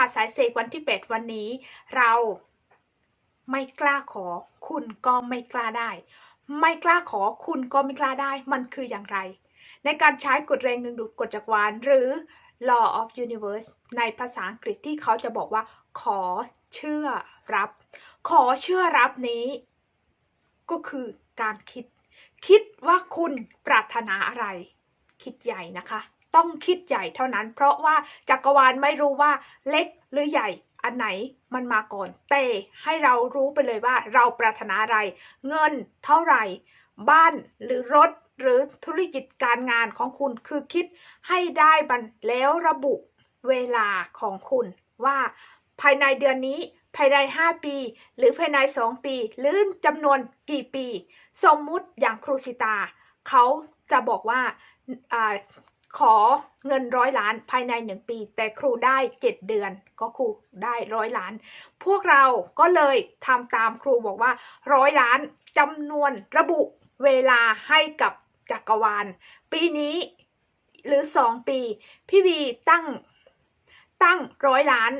าสายเสกวันที่ 8 วันนี้ เราไม่กล้าขอ คุณก็ไม่กล้าได้ ไม่กล้าขอคุณก็ไม่กล้าได้ มันคืออย่างไร ในการใช้กฎแรงดึงดูดกฎจักรวาลหรือ law of universe ในภาษาอังกฤษที่เขาจะบอกว่า ขอเชื่อรับ ขอเชื่อรับนี้ ก็คือการคิด คิดว่าคุณปรารถนาอะไร คิดใหญ่นะคะ ต้องคิดใหญ่เท่านั้น เพราะว่าจักรวาลไม่รู้ว่าเล็กหรือใหญ่อันไหนมันมาก่อนแต่ให้เรารู้ไปเลยว่าเราปรารถนาอะไร เงินเท่าไหร่ บ้านหรือรถหรือธุรกิจการงานของคุณคือคิดให้ได้มันแล้วระบุเวลาของคุณว่าภายในเดือนนี้ภายใน 5 ปี หรือภายใน 2 ปี หรือจำนวนกี่ปี สมมุติอย่างครูสิตา เขาจะบอกว่า ขอเงินร้อยล้านภายในหนึ่งปี แต่ครูได้เจ็ดเดือนก็ครูได้ร้อยล้าน พวกเราก็เลยทำตามครูบอกว่าร้อยล้านจำนวนระบุเวลาให้กับจักรวาล ปีนี้หรือสองปี พี่วีตั้งตั้งร้อยล้าน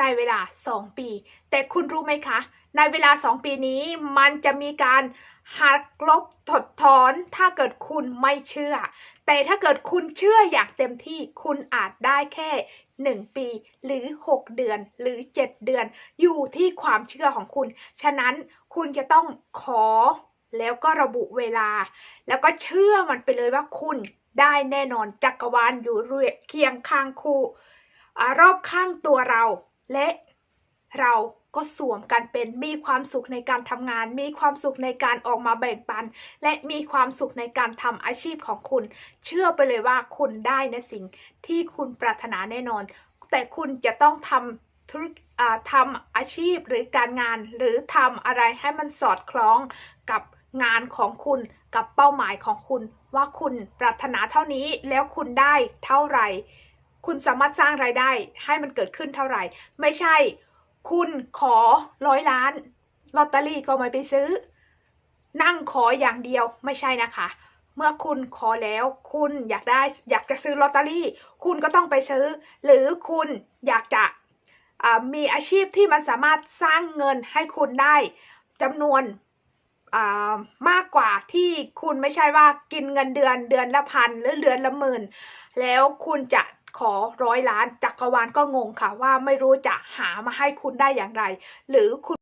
ในเวลา 2 ปี แต่คุณรู้ไหมคะ ในเวลา 2 ปีนี้มันจะมีการหักลบถดถอน ถ้าเกิดคุณไม่เชื่อ แต่ถ้าเกิดคุณเชื่ออยางเต็มที่คุณอาจได้แค่ 1 ปีหรือ 6 เดือนหรือ 7 เดือน อยู่ที่ความเชื่อของคุณ ฉะนั้นคุณจะต้องขอแล้วก็ระบุเวลา แล้วก็เชื่อมันไปเลยว่าคุณได้แน่นอนจักรวาลอยู่เรียเคียงข้างคู่รอบข้างตัวเรา และเราก็สวมกันเป็นมีความสุขในการทำงาน มีความสุขในการออกมาแบ่งปัน และมีความสุขในการทำอาชีพของคุณ เชื่อไปเลยว่าคุณได้ในสิ่งที่คุณปรารถนาแน่นอน แต่คุณจะต้องทำธุรกทำอาชีพหรือการงาน หรือทำอะไรให้มันสอดคล้องกับงานของคุณกับเป้าหมายของคุณ ว่าคุณปรารถนาเท่านี้แล้วคุณได้เท่าไหร่ คุณสามารถสร้างรายได้ให้มันเกิดขึ้นเท่าไหร่ ไม่ใช่ คุณขอร้อยล้านลอตเตอรี่ก็ไม่ไปซื้อ นั่งขออย่างเดียวไม่ใช่นะคะ เมื่อคุณขอแล้ว คุณอยากได้อยากจะซื้อลอตเตอรี่ คุณก็ต้องไปซื้อ หรือคุณอยากจะมีอาชีพที่มันสามารถสร้างเงินให้คุณได้จำนวนมากกว่าที่คุณไม่ใช่ว่ากินเงินเดือนเดือนละพันหรือเดือนละหมื่น แล้วคุณจะ ขอร้อยล้านจักรวาลก็งงค่ะว่าไม่รู้จะหามาให้คุณได้อย่างไร หรือคุณ